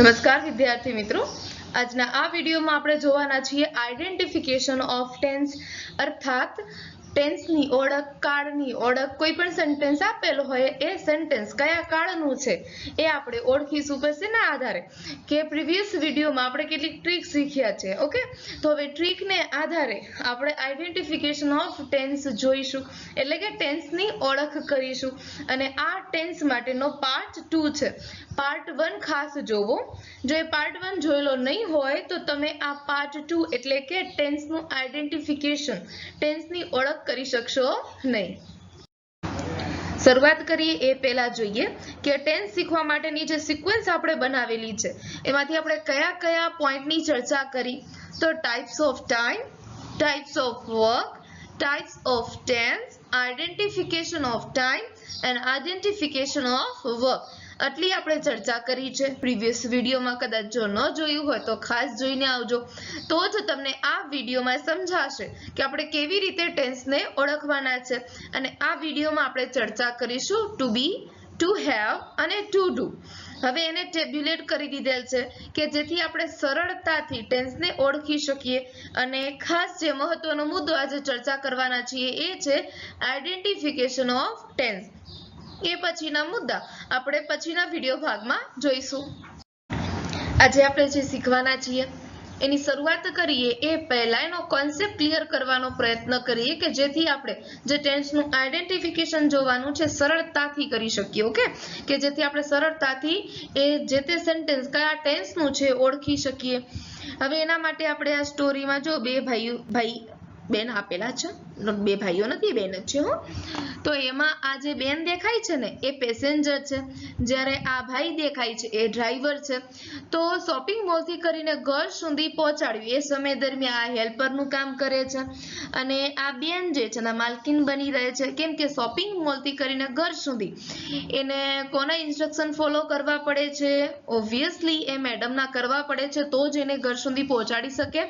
નમસ્કાર, વિદ્યાર્થી મિત્રો. આજના આ વિડીયોમાં આપણે જોવાના છીએ આઈડેન્ટિફિકેશન ઓફ ટેન્સ અર્થાત ટેન્સની ઓળખ, કાળની ઓળખ. કોઈ પણ સેન્ટેન્સ આપેલો હોય, એ સેન્ટેન્સ કયા કાળનું છે, એ આપણે ઓળખીશું ના આધારે. કે પ્રીવિયસ વિડીયોમાં આપણે કેટલીક ટ્રીક શીખ્યા છે ઓકે તો હવે ટ્રીકને આધારે આપણે આઈડેન્ટિફિકેશન ઓફ ટેન્સ જોઈશું. એટલે કે ટેન્સની ઓળખ કરીશું. અને આ ટેન્સ માટેનો પાર્ટ ટુ છે. પાર્ટ વન ખાસ જોવો. જો એ પાર્ટ વન જોયેલો નહીં હોય, તો તમે આ પાર્ટ ટુ એટલે કે ટેન્સનું આઈડેન્ટિફિકેશન ટેન્સની ઓળખ કરી શકશો નહીં. શરૂઆત કરીએ એ પહેલા જોઈએ કે ટેન્સ શીખવા માટેની જે સિક્વન્સ આપણે બનાવેલી છે, એમાંથી આપણે કયા કયા પોઈન્ટની ચર્ચા કરી? તો types of time types of work types of tense identification of time and identification of work આટલી આપણે ચર્ચા કરી છે. પ્રીવિયસ વિડીયોમાં કદાચ જો ન જોયું હોય તો ખાસ જોઈને આવજો. તો જ તમને આ વિડીયોમાં સમજાશે કે આપણે કેવી રીતે ટેન્સને ઓળખવાના છે. અને આ વિડીયોમાં આપણે ચર્ચા કરીશું ટુ બી ટુ હેવ અને ટુ ડુ હવે એને ટેબ્યુલેટ કરી દીધેલ છે કે જેથી આપણે સરળતાથી ટેન્સને ઓળખી શકીએ. અને ખાસ જે મહત્વનો મુદ્દો આજે ચર્ચા કરવાના છીએ એ છે આઈડેન્ટિફિકેશન ઓફ ટેન્સ એ પછીના મુદ્દા આપણે પછીના વીડિયો ભાગમાં જોઈશું. આજે આપણે જે શીખવાના છીએ, એની શરૂઆત કરીએ એ પહેલા એનો કોન્સેપ્ટ ક્લિયર કરવાનો પ્રયત્ન કરીએ કે જેથી આપણે જે ટેન્સનું આઈડેન્ટિફિકેશન જોવાનું છે, સરળતાથી કરી શકીએ ઓકે કે જેથી આપણે સરળતાથી એ જે તે સેન્ટેન્સ કયા ટેન્સનું છે ઓળખી શકીએ. હવે એના માટે આપણે આ સ્ટોરીમાં જો બે ભાઈ ભાઈ, બેન આપેલા છે બે ભાઈઓ નથી બેન જ છે હો. તો એમાં આ જે બેન દેખાય છે ને, એ પેસેન્જર છે. જ્યારે આ ભાઈ દેખાય છે, એ ડ્રાઈવર છે. તો શોપિંગ મોલથી કરીને ઘર સુધી પહોંચાડ્યું. એ સમય દરમિયાન આ હેલ્પરનું કામ કરે છે. અને આ બેન જે છે એના માલકીન બની રહે છે. કેમ કે શોપિંગ મોલથી કરીને ઘર સુધી એને કોના ઇન્સ્ટ્રક્શન ફોલો કરવા પડે છે? ઓબ્વિયસલી એ મેડમના કરવા પડે છે, તો જ એને ઘર સુધી પહોંચાડી શકે.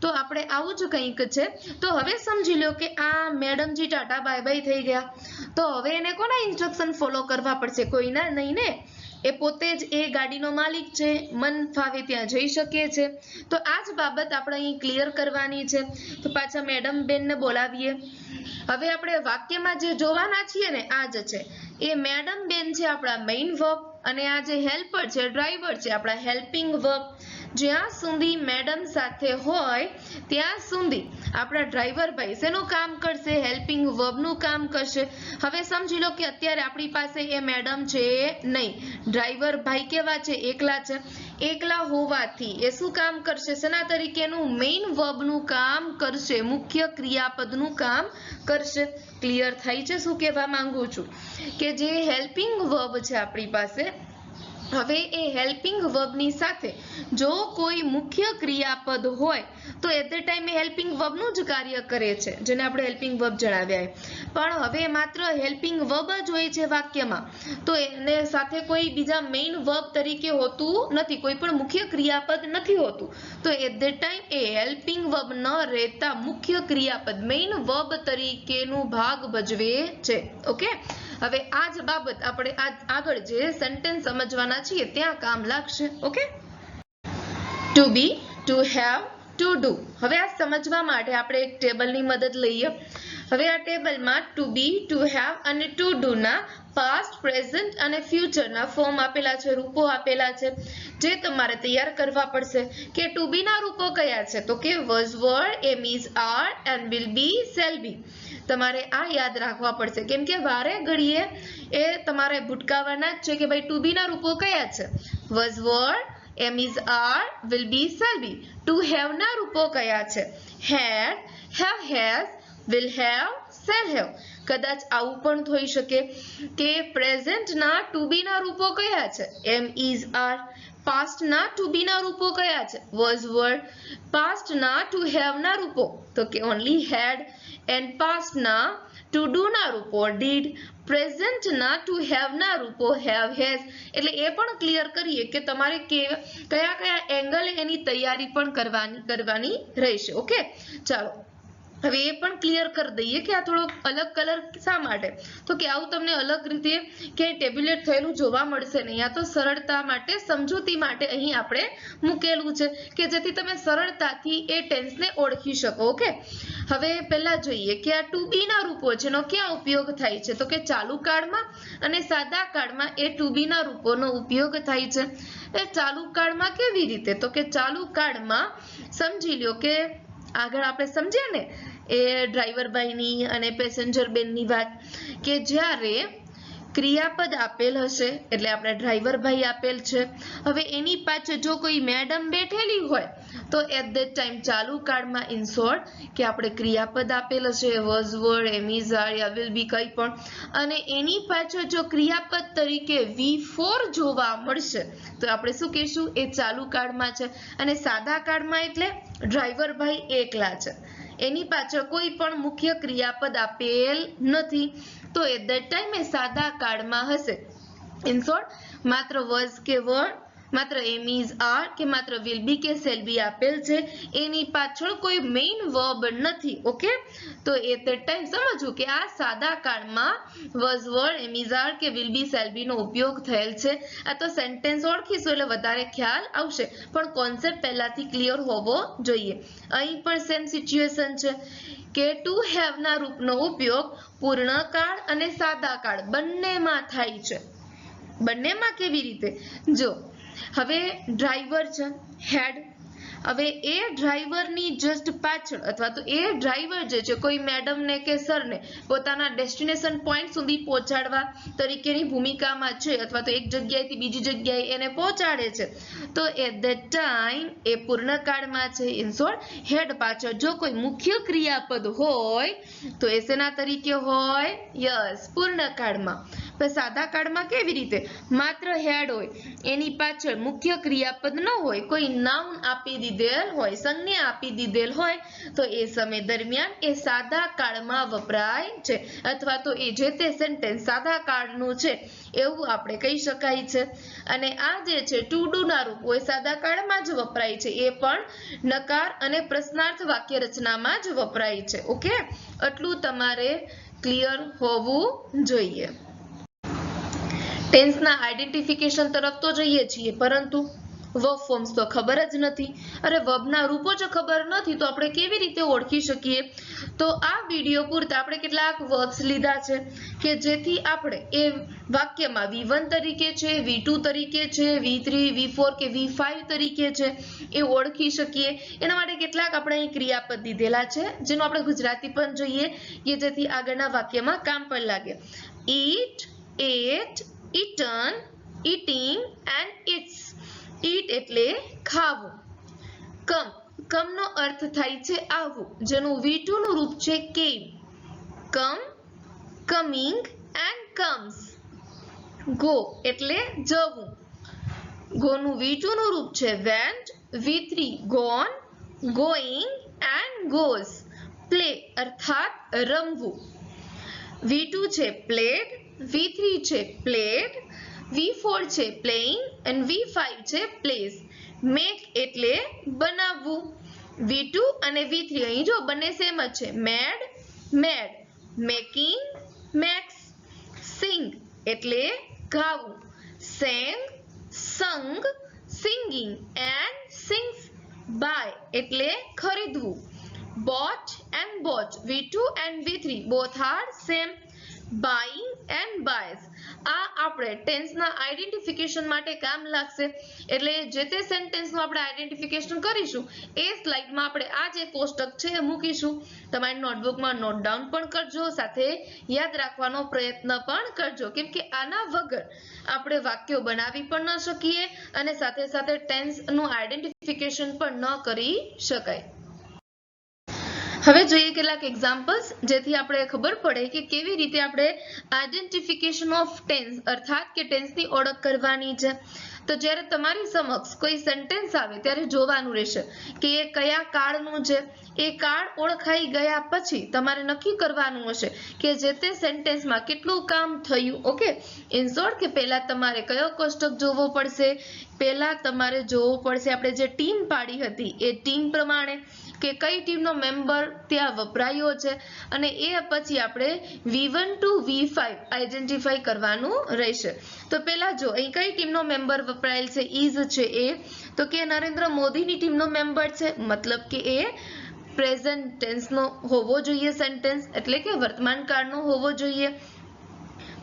તો આપણે આવું જ કંઈક છે. તો હવે સમજી લો કે આ મેડમજી ટાટા, બાય બાય થઈ ગયા. તો હવે એને કોના ઇન્સ્ટ્રક્શન ફોલો કરવા પડશે? કોઈના નહીં ને? એ પોતે જ એ ગાડીનો માલિક છે, મન ફાવે ત્યાં જઈ શકે છે. તો આ જ બાબત આપણે અહીં ક્લિયર કરવાની છે. તો પાછા મેડમ બેનને બોલાવીએ. હવે આપણે વાક્યમાં જે જોવાના છીએ ને, આ જ છે. એ મેડમ બેન છે આપણા મેઇન વર્ક અને આ જે હેલ્પર છે ડ્રાઈવર છે, આપણા હેલ્પિંગ વર્બ જ્યાં સુધી મેડમ સાથે હોય, ત્યાં સુધી આપણા ડ્રાઈવર ભાઈ શેનું કામ કરશે, હેલ્પિંગ વર્બનું કામ કરશે? હવે સમજી લો કે અત્યારે આપણી પાસે એ મેડમ છે નહીં. ડ્રાઈવર ભાઈ કેવા છે? એકલા છે. એકલા હોવાથી એ શું કામ કરશે? શેના તરીકેનું મેઇન વર્બનું કામ કરશે? મુખ્ય ક્રિયાપદનું કામ કરશે? ક્લિયર થાય છે શું કહેવા માંગુ છું? કે જે હેલ્પિંગ વર્બ છે આપણી પાસે હવે એ હેલ્પિંગ વર્બની સાથે જો કોઈ મુખ્ય ક્રિયાપદ હોય, તો at the time A helping વર્બનું જ કાર્ય કરે છે, જેને આપણે હેલ્પિંગ વર્બ જણાવ્યા પણ હવે માત્ર હેલ્પિંગ વર્બ જ હોય છે વાક્યમાં, તો એને સાથે કોઈ બીજા મેઇન વર્બ તરીકે હોતું નથી, કોઈ પણ મુખ્ય ક્રિયાપદ નથી હોતું. તો at the time A helping verb ન રહેતા મુખ્ય ક્રિયાપદ મેઇન વર્બ તરીકેનું ભાગ ભજવે છે ઓકે હવે આ જ બાબત આપણે આગળ જે સેન્ટેન્સ સમજવાના છીએ, ત્યાં કામ લાગશે okay to be to have to do હવે આ સમજવા માટે આપણે એક ટેબલની મદદ લઈએ. હવે આ ટેબલમાં ટુ બી ટુ હેવ અને ટુ ડુ ના પાસ્ટ પ્રેઝન્ટ અને ફ્યુચરના ફોર્મ આપેલા છે, રૂપો આપેલા છે, જે તમારે તૈયાર કરવા પડશે. કે ટુ બી ના રૂપો કયા છે? તો કે was were am is are and will be shall be તમારે આ યાદ રાખવા પડશે. કેમ કે વારે ઘડીએ એ તમારે ભૂટકાવાના જ છે કે ભાઈ ટુ બી ના રૂપો કયા છે? Was were am is are will be shall be to have ના રૂપો કયા છે? Had have has will have shall have કદાચ આવું પણ થઈ શકે કે પ્રેઝન્ટના ટુ બી ના રૂપો કયા છે? એમ ઇઝ આર પાસ્ટના ટુ બી ના રૂપો કયા છે? વોઝ વર્ડ પાસ્ટના ટુ હેવ ના રૂપો. તો કે ઓનલી હેડ એન્ડ પાસ્ટના ટુ ડુ ના રૂપો ડીડ પ્રેઝન્ટના ટુ હેવ ના રૂપો હેવ હેઝ એટલે એ પણ ક્લિયર કરીએ કે તમારે કયા કયા એંગલ એની તૈયારી પણ કરવાની કરવાની રહેશે ઓકે ચાલો. હવે એ પણ ક્લિયર કરી દઈએ કે આ થોડો અલગ કલર શા માટે? તો કે આવું તમને અલગ રીતે કે ટેબ્યુલેટ થયેલું જોવા મળશે નહીં. આ તો સરળતા માટે, સમજૂતી માટે અહીં આપણે મૂકેલું છે કે જેથી તમે સરળતાથી એ ટેન્સને ઓળખી શકો ઓકે હવે પહેલાં જોઈએ કે આ ટુ બીના રૂપો છે, એનો ક્યાં ઉપયોગ થાય છે? તો કે ચાલુ કાળમાં અને સાદા કાળમાં એ ટુ બીના રૂપોનો ઉપયોગ થાય છે. એ ચાલુ કાળમાં કેવી રીતે? તો કે ચાલુ કાળમાં સમજી લ્યો કે આગળ આપણે સમજ્યા ને એ ડ્રાઈવર ભાઈની અને પેસેન્જર બેનની વાત કે જ્યારે ક્રિયાપદ આપેલ હશે, એટલે આપણે ડ્રાઈવર ભાઈ આપેલ છે. હવે એની પાછળ જો કોઈ મેડમ બેઠેલી હોય, તો એટ ધેટ ટાઈમ ચાલુ કાળમાં ઇન કે આપણે ક્રિયાપદ આપેલ હશે વોઝ વર્ડ એમિઝ યા વિલ બી કંઈ પણ. અને એની પાછળ જો ક્રિયાપદ તરીકે વી ફોર જોવા મળશે, તો આપણે શું કહીશું? એ ચાલુ કાળમાં છે. અને સાદા કાળમાં એટલે ડ્રાઈવર ભાઈ એકલા છે. એની પાછળ કોઈ પણ મુખ્ય ક્રિયાપદ આપેલ નથી. તો એટ ધેટ ટાઈમ એ સાદા કાળમાં હશે. ઇન શોર્ટ માત્ર વોઝ કે વર્ડ માત્ર એમ ઇઝ આર કે માત્ર વિલ બી કે સેલ બી આપેલ છે, એની પાછળ કોઈ મેઇન વર્બ નથી ઓકે તો એ તે ટાઈમ સમજવું કે આ સાદા કાળમાં was were am is are કે વિલ બી સેલ બી નો ઉપયોગ થયેલ છે. આ તો સેન્ટેન્સ ઓળખીશું એટલે વધારે ખ્યાલ આવશે. પણ કોન્સેપ્ટ પહેલાથી ક્લિયર હોવો જોઈએ. અહીં પણ સેમ સિચ્યુએશન છે કે ટુ હેવ ના રૂપનો ઉપયોગ પૂર્ણકાળ અને સાદા કાળ બંનેમાં થાય છે. બંનેમાં કેવી રીતે? જો હવે ડ્રાઈવર છે હેડ હવે એ ડ્રાઈવરની જસ્ટ પાછળ, અથવા તો એ ડ્રાઈવર જે છે, કોઈ મેડમને કે સરને પોતાના ડેસ્ટિનેશન પોઈન્ટ સુધી પહોંચાડવા તરીકેની ભૂમિકામાં છે, અથવા તો એક જગ્યાએથી બીજી જગ્યાએ એને પહોંચાડે છે. તો એટ ધેટ ટાઈમ એ પૂર્ણકાળમાં છે ઇન શોર્ટ હેડ પાછળ જો કોઈ મુખ્ય ક્રિયાપદ હોય, તો એ શેના તરીકે હોય? યસ પૂર્ણકાળમાં. પણ સાદા કાળમાં કેવી રીતે? માત્ર હેડ હોય. એની પાછળ મુખ્ય ક્રિયાપદ ન હોય, કોઈ નાઉન આપી દીધેલ હોય, સંજ્ઞા આપી દીધેલ હોય, તો એ સમય દરમિયાન એ સાદા કાળમાં વપરાય છે. અથવા તો એ જે તે સેન્ટેન્સ સાદા કાળનું છે, એવું આપણે કહી શકાય છે. અને આ જે છે ટુ ડુ ના રૂપ એ સાદા કાળમાં જ વપરાય છે. એ પણ નકાર અને પ્રશ્નાર્થ વાક્ય રચનામાં જ વપરાય છે. ઓકે? આટલું તમારે ક્લિયર હોવું જોઈએ. ટેન્સના આઈડેન્ટિફિકેશન તરફ તો જઈએ છીએ, પરંતુ વર્બ ફોર્મ્સ તો ખબર જ નથી. અરે વર્બના રૂપો જો ખબર નથી, તો આપણે કેવી રીતે ઓળખી શકીએ? તો આ વીડિયો પૂરતા આપણે કેટલાક વર્બ્સ લીધા છે, કે જેથી આપણે એ વાક્યમાં વી વન તરીકે છે વી ટુ તરીકે છે વી થ્રી વી ફોર કે વી ફાઇવ તરીકે છે, એ ઓળખી શકીએ. એના માટે કેટલાક આપણે અહીં ક્રિયાપદ દીધેલા છે, જેનું આપણે ગુજરાતી પણ જોઈએ, કે જેથી આગળના વાક્યમાં કામ પણ લાગે. Eat ate eaten, eating and eats eat એટલે ખાવું. કમ. કમનો અર્થ થાય છે આવવું જેનું V2 નું રૂપ છે came come, coming and comes go એટલે જવું. ગોનું નું V2 નું રૂપ છે went V3 gone going and goes play અર્થાત રમવું. V2 છે played V3 છે played V4 છે playing and V5 છે plays make એટલે બનાવવું V2 અને V3 અહીં જો બંને સેમ જ છે mad mad making makes sing એટલે ગાવું sang sung singing and sings buy એટલે ખરીદવું bought and bought V2 and V3 both are same buying and buys આ આપણે ટેન્સના આઈડેન્ટિફિકેશન માટે કામ લાગશે. એટલે જે તે સેન્ટેન્સનું આપણે આઈડેન્ટિફિકેશન કરીશું, એ સ્લાઇડમાં આપણે આ જે કોષ્ટક છે એ મૂકીશું. તમારી નોટબુકમાં નોટ ડાઉન પણ કરજો, સાથે યાદ રાખવાનો પ્રયત્ન પણ કરજો. કેમ કે આના વગર આપણે વાક્યો બનાવી પણ ન શકીએ અને સાથે સાથે ટેન્સનું આઈડેન્ટિફિકેશન પણ ન કરી શકાય. હવે જોઈએ કેટલાક એક્ઝામ્પલ્સ જેથી આપણે ખબર પડે કે કેવી રીતે આપણે આઈડેન્ટિફિકેશન ઓફ ટેન્સ અર્થાત કે ટેન્સની ઓળખ કરવાની છે. તો જ્યારે તમારી સમક્ષ કોઈ સેન્ટેન્સ આવે ત્યારે જોવાનું રહેશે કે એ કયા કાળનું છે. એ કાળ ઓળખાઈ ગયા પછી તમારે નક્કી કરવાનું હશે કે જે તે સેન્ટેન્સમાં કેટલું કામ થયું ઓકે ઇન કે પહેલાં તમારે કયો કોષ્ટક જોવો પડશે? પહેલાં તમારે જોવું પડશે આપણે જે ટીમ પાડી હતી એ ટીમ પ્રમાણે. કે કઈ ટીમનો મેમ્બર ત્યાં વપરાયો છે અને એ પછી આપણે V one two V five identify કરવાનું રહેશે. તો પહેલા જો, અહીં કઈ ટીમનો મેમ્બર વપરાયેલ છે? ઇઝ છે એ. તો કે નરેન્દ્ર મોદીની ટીમનો મેમ્બર છે? મતલબ કે એ પ્રેઝન્ટ ટેન્સનો હોવો જોઈએ સેન્ટેન્સ, એટલે કે વર્તમાન કાળનો હોવો જોઈએ.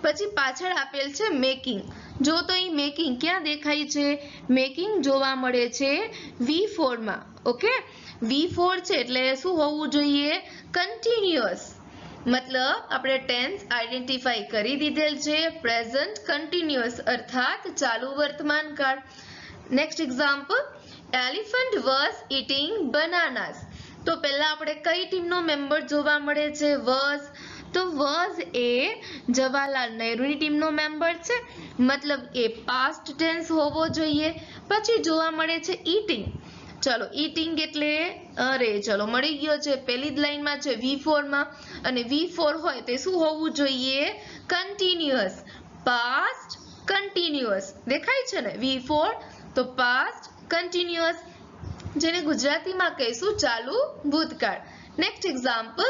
પછી પાછળ આપેલ છે મેકિંગ. જો તો અહીં મેકિંગ ક્યાં દેખાય છે? મેકિંગ જોવા મળે છે વી ફોરમાં ઓકે? વી ફોર છે એટલે શું હોવું જોઈએ? કન્ટિન્યુઅસ મતલબ આપણે ટેન્સ આઈડેન્ટિફાઈ કરી દીધેલ છે. પ્રેઝન્ટ કન્ટિન્યુઅસ અર્થાત ચાલુ વર્તમાન કાળ. Next example elephant was eating bananas તો પહેલા આપણે કઈ ટીમનો મેમ્બર જોવા મળે છે? વોઝ તો વોઝ એ જવાહરલાલ નહેરુની ટીમનો મેમ્બર છે. મતલબ એ પાસ્ટ ટેન્સ હોવો જોઈએ. પછી જોવા મળે છે ઈટિંગ ચલો ઈટિંગ એટલે, અરે, ચલો, મળી ગયો છે પહેલી જ લાઈનમાં છે વી ફોરમાં અને વી ફોર હોય તે શું હોવું જોઈએ? કન્ટિન્યુઅસ પાસ્ટ કન્ટિન્યુઅસ દેખાય છે ને? વી ફોર તો પાસ્ટ કન્ટિન્યુઅસ જેને ગુજરાતીમાં કહીશું ચાલુ ભૂતકાળ. Next example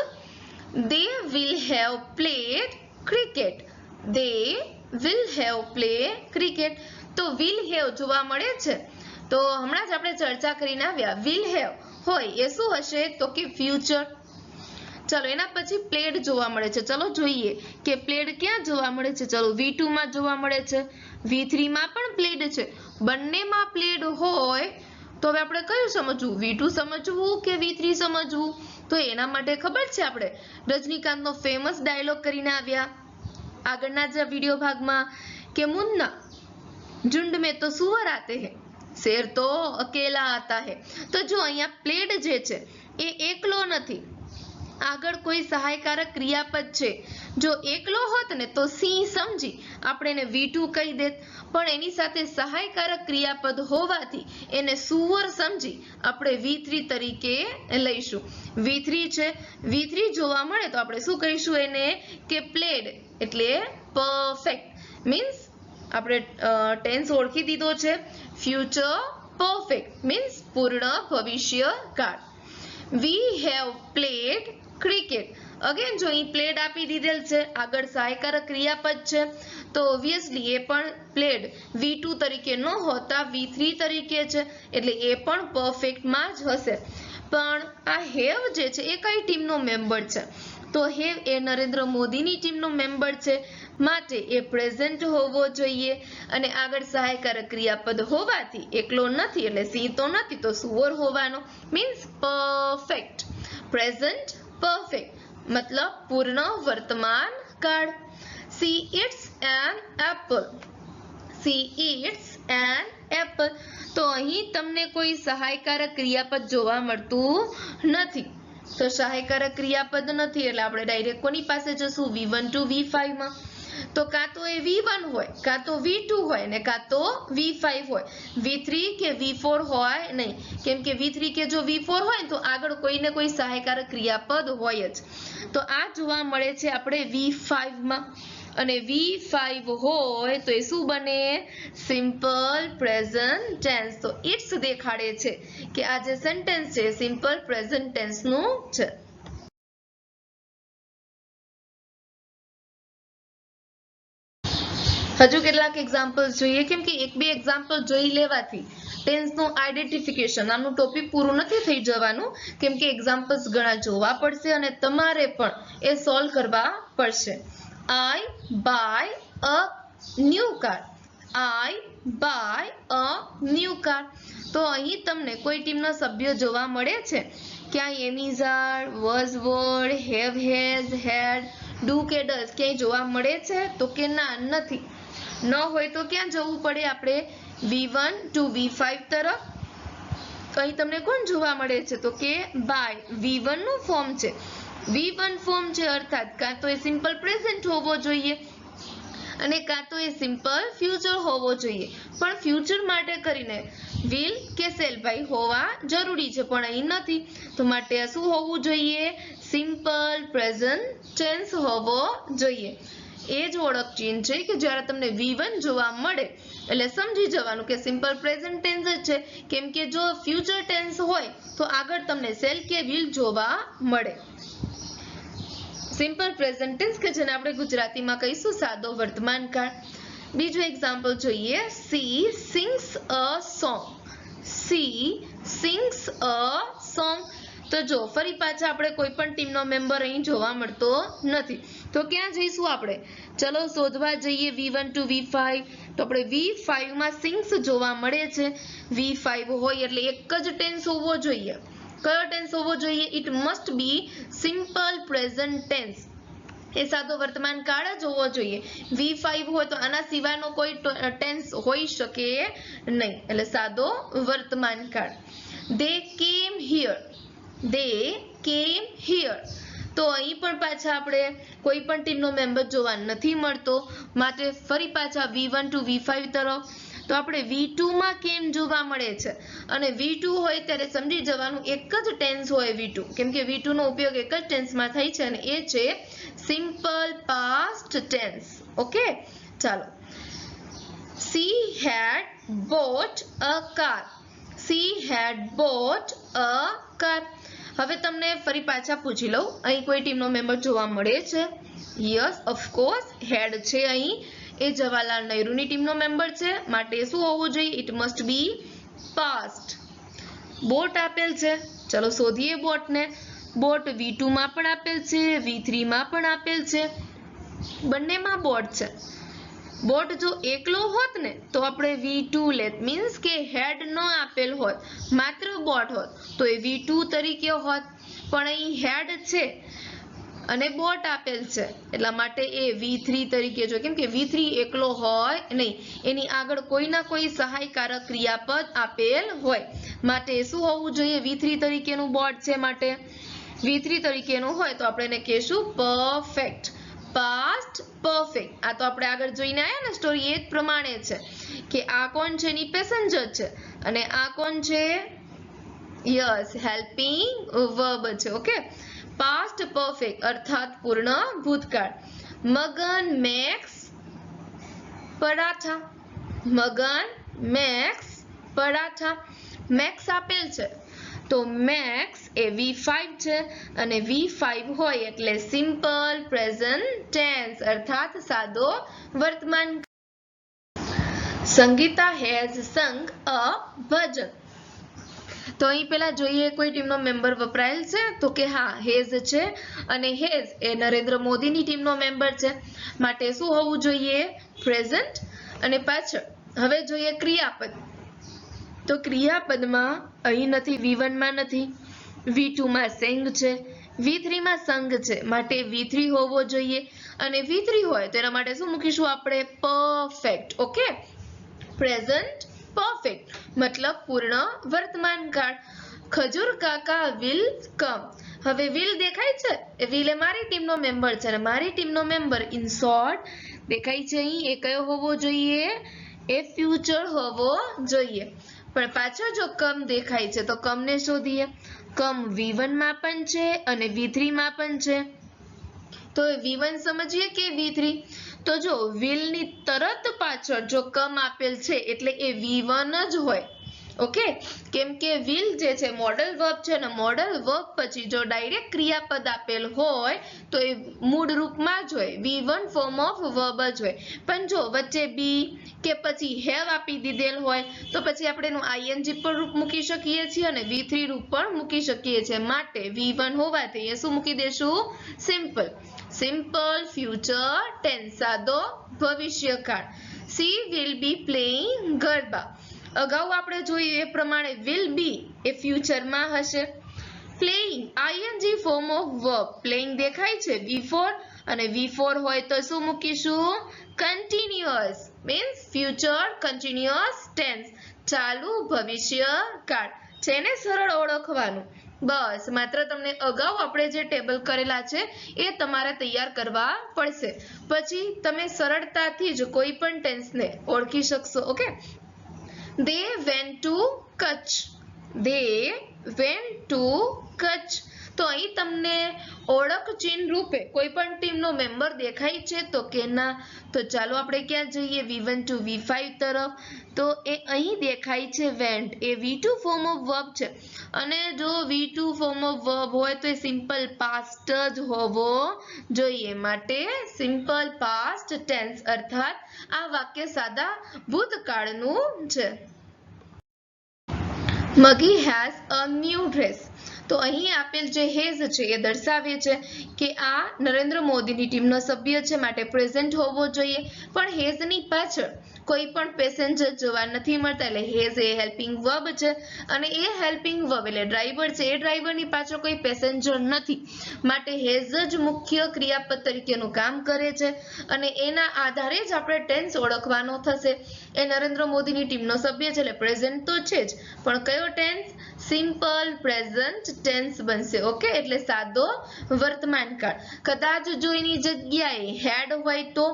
they will have played cricket they will have play cricket તો વિલ હેવ જોવા મળે છે. તો હમણાં જ આપણે ચર્ચા કરીને આવ્યા વિલ હેવ હોય, એ શું હશે? તો કે ફ્યુચર ચલો, એના પછી પ્લેડ જોવા મળે છે. ચલો જોઈએ કે પ્લેડ ક્યાં જોવા મળે છે. ચલો વી માં જોવા મળે છે. વી માં પણ પ્લેડ છે. બંનેમાં પ્લેડ હોય, તો હવે આપણે કયું સમજવું? વી સમજવું કે વી સમજવું? તો એના માટે ખબર છે આપણે? રજનીકાંતનો ફેમસ ડાયલોગ કરીને આવ્યા. આગળના જ વીડિયો ભાગમાં કે મુન્ના ઝુંડ મેં તો સુવર આતે હે. શેર તો અકેલા આતા હે. તો જો અહીંયા પ્લેડ જે છે, એ એકલો નથી. આગળ કોઈ સહાયકારક ક્રિયાપદ છે. જો એકલો હોત ને તો સિંહ સમજી આપણે એને વીટું કહી દેત. પણ એની સાથે સહાયકારક ક્રિયાપદ હોવાથી એને સુવર સમજી આપણે વી થ્રી તરીકે લઈશું. વી થ્રી છે વી થ્રી જોવા મળે તો આપણે શું કહીશું એને? કે પ્લેડ, એટલે પરફેક્ટ મીન્સ આપણે ટેન્સ ઓળખી દીધો છે. ફ્યુચર પરફેક્ટ મીન્સ પૂર્ણ ભવિષ્ય કાળ. We have played cricket again જો અહીં પ્લેડ આપી દીધેલ છે, આગળ સહાયકારક ક્રિયાપદ છે, તો ઓબ્વિયસલી એ પણ પ્લેડ વી ટુ તરીકે ન હોતા વી થ્રી તરીકે છે, એટલે એ પણ પરફેક્ટમાં જ હશે. પણ આ હેવ જે છે, એ કઈ ટીમનો મેમ્બર છે? તો હેવ એ નરેન્દ્ર મોદીની ટીમનો મેમ્બર છે. માટે એ પ્રેઝન્ટ હોવો જોઈએ. અને આગળ સહાયકારક ક્રિયાપદ હોવાથી એકલો નથી, એટલે સી તો નથી, તો સુવર હોવાનો. મીન્સ પરફેક્ટ પ્રેઝન્ટ પરફેક્ટ મતલબ પૂર્ણ વર્તમાન કાળ. She eats an apple she eats an apple તો અહીં તમને કોઈ સહાયકારક ક્રિયાપદ જોવા મળતું નથી. તો સહાયકારક ક્રિયાપદ નથી એટલે આપણે ડાયરેક્ટ કોની પાસે જશું? વી વન ટુ માં. તો કાં તો એ વી વન હોય, કાં તો વી ટુ હોય ને કાં તો વી ફાઈવ હોય. વી થ્રી કે વી ફોર હોય નહીં. કેમ કે વી થ્રી કે જો વી ફોર હોય તો આગળ કોઈ ને કોઈ સહાયકારક ક્રિયાપદ હોય જ. તો આ જોવા મળે છે આપણે વી ફાઈવમાં અને વી હોય તો એ શું બને? સિમ્પલ પ્રેઝન્ટ ટેન્સ તો ઇટ્સ દેખાડે છે કે આ જે સેન્ટેન્સ છે સિમ્પલ પ્રેઝન્ટ ટેન્સનું છે. હજુ કેટલાક એક્ઝામ્પલ જોઈએ? કેમ કે એક બે એક્ઝામ્પલ જોઈ લેવાથી ટેન્સનું આઈડેન્ટિફિકેશન આમનું ટોપિક પૂરું નથી થઈ જવાનું. કેમ કે એક્ઝામ્પલ્સ ઘણા જોવા પડશે અને તમારે પણ એ સોલ્વ કરવા પડશે. I buy a new car. I buy a new car. તો અહીં તમને કોઈ ટીમના સભ્યો જોવા મળે છે? ક્યાંય am is are was were have has had do કે ડઝ ક્યાંય જોવા મળે છે? તો કે ના, નથી. ન હોય તો ક્યાં જવું પડે આપણે? V one two V five તરફ. અહીં તમને કોણ જોવા મળે છે? તો કે બાય વી વનનું ફોર્મ છે. વી વન ફોર્મ છે અર્થાત કાં તો એ સિમ્પલ પ્રેઝન્ટ હોવો જોઈએ અને કાં તો એ સિમ્પલ ફ્યુચર હોવો જોઈએ. પણ ફ્યુચર માટે કરીને વિલ કે સેલ ભાઈ હોવા જરૂરી છે, પણ અહીં નથી. તો માટે શું હોવું જોઈએ? સિમ્પલ પ્રેઝન્ટ ટેન્સ હોવો જોઈએ. એ જ ઓળખ ચિહ્ન છે કે જ્યારે તમને V1 જોવા મળે, એટલે સમજી જવાનું કે સિમ્પલ પ્રેઝન્ટ ટેન્સ જ છે. કેમ કે જો ફ્યુચર ટેન્સ હોય, તો આગળ તમને સેલ કે વિલ જોવા મળે. સિમ્પલ પ્રેઝન્ટ ટેન્સ કે જેને આપણે ગુજરાતીમાં કહીશું સાદો વર્તમાન કાળ. બીજું એક્ઝામ્પલ જોઈએ. She sings a song she sings a song તો જો, ફરી પાછા આપણે કોઈ પણ ટીમનો મેમ્બર અહીં જોવા મળતો નથી. તો ક્યાં જઈશું આપણે? ચલો, શોધવા જઈએ V one two V five તો આપણે વી ફાઈવમાં સિંગ્સ જોવા મળે છે. વી ફાઈવ હોય એટલે એક જ ટેન્સ હોવો જોઈએ. કયો ટેન્સ હોવો જોઈએ? It must be simple present tense એ સાદો વર્તમાન કાળ જ હોવો જોઈએ. વી ફાઈવ હોય તો આના સિવાયનો કોઈ ટેન્સ હોઈ શકે નહીં. એટલે સાદો વર્તમાન કાળ. દે કેમ હિયર દે કેમ હિયર તો અહીં પણ પાછા આપણે કોઈ પણ ટીમનો મેમ્બર જોવા નથી મળતો. માટે ફરી પાછા V one two V five તરફ તો આપણે વી ટુમાં કેમ જોવા મળે છે? અને વી હોય ત્યારે સમજી જવાનું એક જ ટેન્સ હોય વી કેમ કે વી ટુનો ઉપયોગ એક જ ટેન્સમાં થાય છે અને એ છે સિમ્પલ પાસ્ટ ટેન્સ ઓકે ચાલો. She had bought a car she had bought a car હવે તમને ફરી પાછા પૂછી લઉં. અહીં કોઈ ટીમનો મેમ્બર જોવા મળે છે? યસ ઓફકોર્સ હેડ છે અહીં. એ જવાહરલાલ નહેરુની ટીમનો મેમ્બર છે. માટે શું હોવું જોઈએ? It must be past bought આપેલ છે. ચલો શોધીએ બોટને. બોટ વી ટુમાં પણ આપેલ છે. વી થ્રીમાં પણ આપેલ છે. બંનેમાં બોટ છે. બોટ જો એકલો હોત ને, તો આપણે વી ટુ લેત મીન્સ કે હેડ ન આપેલ હોત. માત્ર બોટ હોત. તો એ વી ટુ તરીકે હોત. પણ અહીં હેડ છે. અને બોટ આપેલ છે. એટલા માટે એ વી થ્રી તરીકે જો કેમ કે વી થ્રી એકલો હોય નહીં, એની આગળ કોઈના કોઈ સહાયકારક ક્રિયાપદ આપેલ હોય. માટે શું હોવું જોઈએ? વી થ્રી તરીકેનું બોટ છે માટે? વી થ્રી તરીકેનું હોય તો આપણે એને કહેશું પરફેક્ટ પાસ્ટ પરફેક્ટ આ તો આપણે આગળ જોઈને આવ્યા ને સ્ટોરી એ જ પ્રમાણે છે કે આ કોણ છે? એની પેસેન્જર છે. અને આ કોણ છે? યસ હેલ્પિંગ વર્બ છે ઓકે પાસ્ટ પરફેક્ટ અર્થાત પૂર્ણ ભૂતકાળ. Magan makes paratha. Magan makes paratha. Makes આપેલ છે. તો મેક્સ એ વી ફાઈવ છે અને વી ફાઈવ હોય એટલે સિમ્પલ પ્રેઝન્ટ ટેન્સ અર્થાત સાદો વર્તમાન. સંગીતા હેઝ સંગ અ ભજન. તો અહીં પહેલાં જોઈએ કોઈ ટીમનો મેમ્બર વપરાયેલ છે? તો કે હા, હેઝ છે અને હેઝ એ નરેન્દ્ર મોદીની ટીમનો મેમ્બર છે. માટે શું હોવું જોઈએ? પ્રેઝન્ટ અને પાછળ. હવે જોઈએ ક્રિયાપદ. તો ક્રિયાપદમાં અહીં નથી, વી વનમાં નથી. વી ટુમાં સેંગ છે. વી થ્રીમાં સંગ છે. માટે વી થ્રી હોવો જોઈએ. અને વી થ્રી હોય તો એના માટે શું મૂકીશું આપણે? પરફેક્ટ. ઓકે? પ્રેઝન્ટ પરફેક્ટ મતલબ પૂર્ણ વર્તમાન કાળ. ખજૂર કાકા વિલ કમ હવે વિલ દેખાય છે? વિલ એ મારી ટીમનો મેમ્બર છે મારી ટીમનો મેમ્બર ઇન શોર્ટ દેખાય છે અહીં. એ કયો હોવો જોઈએ? એ ફ્યુચર હોવો જોઈએ. પણ પાછો જો કમ દેખાય છે તો કમને શોધીએ? કમ વી વનમાં પણ છે અને વી થ્રીમાં પણ છે. તો વી વન સમજીએ કે વી થ્રી તો જો વિલની તરત પાછળ જો કમ આપેલ છે, એટલે એ વી વન જ હોય. ઓકે? કેમ કે વિલ જે છે મોડલ વર્બ છે ને મોડલ વર્બ પછી જો ડાયરેક્ટ ક્રિયાપદ આપેલ હોય, તો એ મૂળ રૂપમાં જ હોય. V one form of verb જ હોય. પણ જો વચ્ચે બી કે પછી હેવ આપી દીધેલ હોય, તો પછી આપણે એનું આઈએનજી પણ રૂપ મૂકી શકીએ છીએ અને વી થ્રી રૂપ પણ મૂકી શકીએ છીએ. માટે વી વન હોવાથી એ શું મૂકી દેશું? સિમ્પલ સિમ્પલ ફ્યુચર ટેન્સ સાદો ભવિષ્યકાળ. She will be playing garba. અગાઉ આપણે જોયું એ પ્રમાણે વિલ બી એ ફ્યુચરમાં હશે. Playing ING form of verb playing દેખાય છે વી ફોર અને વી ફોર હોય તો શું મૂકીશું? Continuous means future continuous tense ચાલુ ભવિષ્ય કાળ છે ને સરળ ઓળખવાનું. બસ, માત્ર તમને અગાઉ આપણે જે ટેબલ કરેલા છે, એ તમારે તૈયાર કરવા પડશે. પછી તમે સરળતાથી જ કોઈ પણ ટેન્સને ઓળખી શકશો, okay? They went to Kutch. They went to Kutch. તો અહીં તમને ઓળખ ચિહ્ન રૂપે કોઈ પણ ટીમનો મેમ્બર દેખાય છે તો કે ના. તો ચાલો આપણે ક્યાં જઈએ? V one two V five તરફ. તો એ અહીં દેખાય છે went. A V two form of verb છે. અને જો V two form of verb હોય તો એ સિમ્પલ પાસ્ટ જ હોવો જોઈએ. માટે સિમ્પલ પાસ્ટ ટેન્સ અર્થાત આ વાક્ય સાદા ભૂતકાળનું છે. Maggie has a new dress તો અહીં આપેલ જે હેઝ છે એ દર્શાવે છે કે આ નરેન્દ્ર મોદીની ટીમનો સભ્ય છે, માટે પ્રેઝન્ટ હોવો જોઈએ. પણ હેઝની પાછળ કોઈ પણ પેસેન્જર જોવા નથી મળતા એટલે હેઝ એ હેલ્પિંગ વર્બ છે. અને એ હેલ્પિંગ વર્બ એટલે ડ્રાઈવર છે. એ ડ્રાઈવરની પાછળ કોઈ પેસેન્જર નથી. માટે હેઝ જ મુખ્ય ક્રિયાપદ તરીકેનું કામ કરે છે. અને એના આધારે જ આપણે ટેન્સ ઓળખવાનો થશે. એ નરેન્દ્ર મોદીની ટીમનો સભ્ય છે એટલે પ્રેઝન્ટ તો છે જ. પણ કયો ટેન્સ? સિમ્પલ, પ્રેઝન્ટ, ટેન્સ બનશે. ઓકે? એટલે સાદો વર્તમાન કાળ કદાચ જો એની જગ્યાએ હેડ હોય તો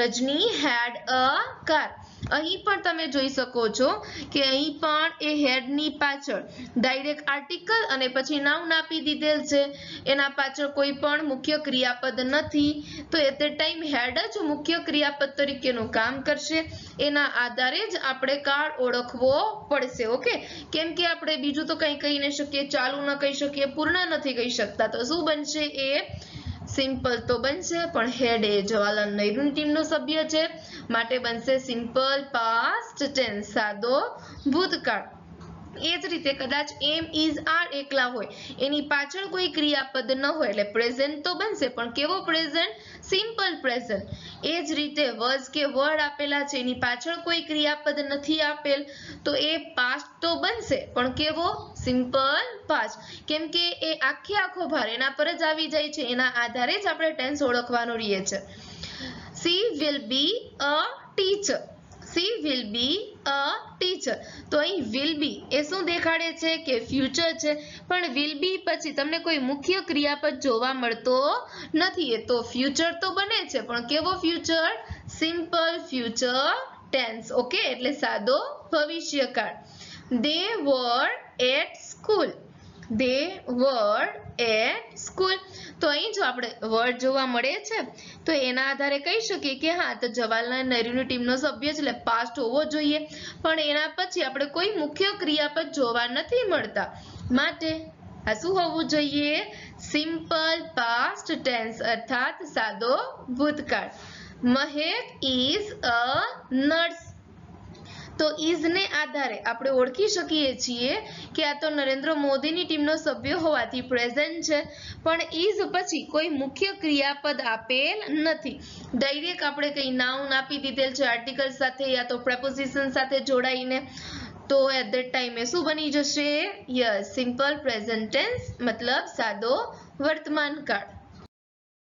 રજની હેડ અ કાર અહીં પણ તમે જોઈ શકો છો કે અહીં પણ એ હેડની પાછળ ડાયરેક્ટ આર્ટિકલ અને પછી નાઉન આપી દીધેલ છે. એના પાછળ કોઈ પણ મુખ્ય ક્રિયાપદ નથી. તો એટ ધ ટાઈમ હેડ જ મુખ્ય ક્રિયાપદ તરીકેનું કામ કરશે. એના આધારે જ આપણે કાળ ઓળખવો પડશે, ઓકે? કેમ કે આપણે બીજું તો કંઈ કહી નહીં શકીએ, ચાલુ ન કહી શકીએ, પૂર્ણ નથી કહી શકતા. તો શું બનશે એ સિમ્પલ તો બનશે, પણ હેડ એ જવાહરલાલ નહેરુની ટીમનો સભ્ય છે. માટે બનશે સિમ્પલ, પાસ્ટ ટેન્સ સાદો ભૂતકાળ. એ જ રીતે કદાચ એમ ઇઝ આર એકલા હોય. એની પાછળ કોઈ ક્રિયાપદ ન હોય, એટલે પ્રેઝન્ટ તો બનશે, પણ કેવો પ્રેઝન્ટ? સિમ્પલ પ્રેઝન્ટ એ જ રીતે વઝ કે વર્ડ આપેલા છે, એની પાછળ કોઈ ક્રિયાપદ નથી આપેલ, તો એ પાસ્ટ તો બનશે, પણ કેવો? સિમ્પલ પાસ્ટ કેમ કે એ આખે આખો ભાર એના પર જ આવી જાય છે, એના આધારે જ આપણે ટેન્સ ઓળખવાનો રહીએ છે. She will be a teacher she will be a teacher તો અહીં વિલ બી એ શું દેખાડે છે કે ફ્યુચર છે. પણ વિલ બી પછી તમને કોઈ મુખ્ય ક્રિયાપદ જોવા મળતો નથી. એ તો ફ્યુચર તો બને છે, પણ કેવો future simple future tense okay એટલે સાદો ભવિષ્યકાળ. They were at school they were at school તો અહીં જો આપણે વર્ડ જોવા મળે છે, તો એના આધારે કહી શકીએ કે હા, તો જવાહરલાલ નહેરુની ટીમનો સભ્ય છે, એટલે પાસ્ટ હોવો જોઈએ. પણ એના પછી આપણે કોઈ મુખ્ય ક્રિયાપદ જોવા નથી મળતા. માટે આ શું હોવું જોઈએ? સિમ્પલ પાસ્ટ ટેન્સ અર્થાત સાદો ભૂતકાળ. મહેક ઇઝ અ નર્સ તો ઇઝને આધારે આપણે ઓળખી શકીએ છીએ કે આ તો નરેન્દ્ર મોદીની ટીમનો સભ્ય હોવાથી પ્રેઝન્ટ છે. પણ ઇઝ પછી કોઈ મુખ્ય ક્રિયાપદ આપેલ નથી. ડાયરેક્ટ આપણે કંઈ નાઉન આપી દીધેલ છે આર્ટિકલ સાથે યા તો પ્રપોઝિશન સાથે જોડાઈને. તો એટ ધેટ ટાઈમે શું બની જશે? યસ સિમ્પલ પ્રેઝન્ટેન્સ મતલબ સાદો વર્તમાન કાળ.